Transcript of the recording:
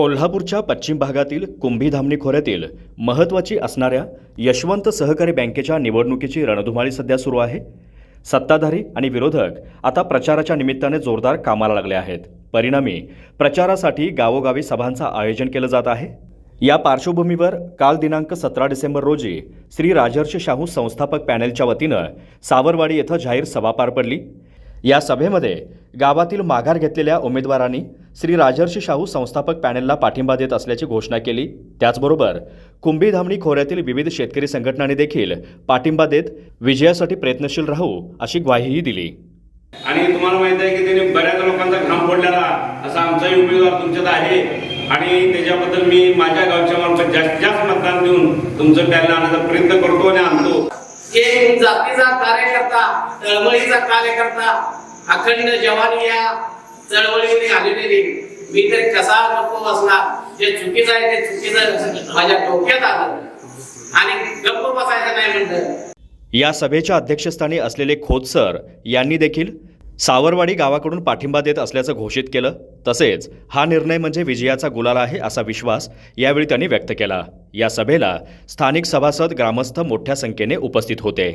कोल्हापूरच्या पश्चिम भागातील कुंभी धामणी खोऱ्यातील महत्त्वाची असणाऱ्या यशवंत सहकारी बँकेच्या निवडणुकीची रणधुमाळी सध्या सुरू आहे. सत्ताधारी आणि विरोधक आता प्रचाराच्या निमित्ताने जोरदार कामाला लागले आहेत. परिणामी प्रचारासाठी गावोगावी सभांचं आयोजन केलं जात आहे. या पार्श्वभूमीवर काल दिनांक सतरा डिसेंबर रोजी श्री राजर्षी शाहू संस्थापक पॅनेलच्या वतीनं सावरवाडी येथे जाहीर सभा पार पडली. या सभेमध्ये गावातील माघार घेतलेल्या उमेदवारांनी श्री राजर्षी शाहू संस्थापक पॅनेलला पाठिंबा देत असल्याची घोषणा केली. त्याचबरोबर कुंभीधामणी खोऱ्यातील विविध शेतकरी संघटनांनी देखील पाठिंबा देत विजयासाठी प्रयत्नशील राहू अशी ग्वाहीही दिली. आणि तुम्हाला माहीत आहे की त्यांनी बऱ्याच लोकांचा घाम फोडलेला असा आमचाही उमेदवार तुमच्यात आहे. आणि त्याच्याबद्दल मी माझ्या गावच्या मार्फत जास्तीत जास्त मतदान देऊन तुमचं टॅल आणण्याचा प्रयत्न करतो आणि आणतो. एक जातीचा कार्यकर्ता चळवळीचा कार्यकर्ता अखंड जवानी या चळवळीने आलेली मी तरी कसा नको बसला जे चुकीचं आहे ते चुकीचं माझ्या डोक्यात आलं. आणि गप्प बसायचं नाही म्हणलं. या सभेच्या अध्यक्षस्थानी असलेले खोत सर यांनी देखील सावरवाडी गावाकडून पाठिंबा देत असल्याचं घोषित केलं. तसेच हा निर्णय म्हणजे विजयाचा गुलाल आहे असा विश्वास यावेळी त्यांनी व्यक्त केला. या सभेला स्थानिक सभासद ग्रामस्थ मोठ्या संख्येने उपस्थित होते.